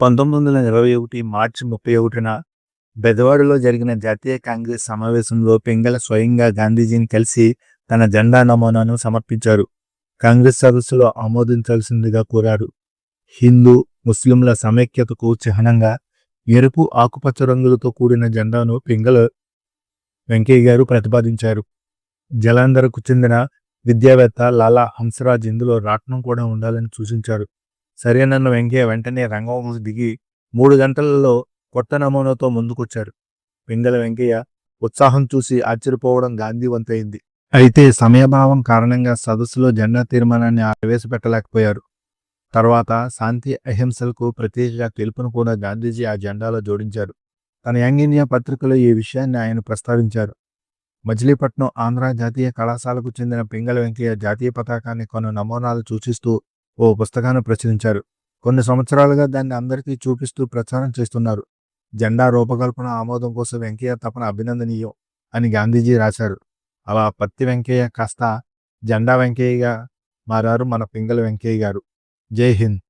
పంతొమ్మిది వందల ఇరవై ఒకటి మార్చి ముప్పై ఒకటిన బెదవాడలో జరిగిన జాతీయ కాంగ్రెస్ సమావేశంలో పింగళ స్వయంగా గాంధీజీని కలిసి తన జెండా నమూనాను సమర్పించారు. కాంగ్రెస్ సదస్సులో ఆమోదించాల్సిందిగా కోరారు. హిందూ ముస్లింల సమైక్యతకు చిహ్నంగా ఎరుపు ఆకుపచ్చ రంగులతో కూడిన జెండాను పింగళ వెంకయ్య గారు ప్రతిపాదించారు. జలాంధర్కు చెందిన విద్యావేత్త లాలా హంసరాజ్ ఇందులో రాట్నం కూడా ఉండాలని సూచించారు. సరేనన్న వెంకయ్య వెంటనే రంగంలోకి దిగి మూడు గంటలలో కొత్త నమూనాతో ముందుకొచ్చారు పింగల వెంకయ్య ఉత్సాహం చూసి ఆశ్చర్యపోవడం గాంధీ వంతైంది అయితే సమయభావం కారణంగా సదస్సులో జెండా తీర్మానాన్ని ప్రవేశపెట్టలేకపోయారు తర్వాత శాంతి అహింసలకు ప్రత్యేకగా తెలుపును కూడా గాంధీజీ ఆ జెండాలో జోడించారు. తన యంగ్ ఇండియా పత్రికలో ఈ విషయాన్ని ఆయన ప్రస్తావించారు. మచిలీపట్నం ఆంధ్ర జాతీయ కళాశాలకు చెందిన పింగళ వెంకయ్య జాతీయ పతాకాన్ని కొన్ని నమూనాలు సూచిస్తూ ఓ పుస్తకాన్ని ప్రచురించారు. కొన్ని సంవత్సరాలుగా దాన్ని అందరికీ చూపిస్తూ ప్రచారం చేస్తున్నారు. జెండా రూపకల్పన ఆమోదం కోసం వెంకయ్య తపన అభినందనీయం అని గాంధీజీ రాశారు. అలా పత్తి వెంకయ్య కాస్త జెండా వెంకయ్యగా మారారు మన పింగళ వెంకయ్య గారు. జై హింద్.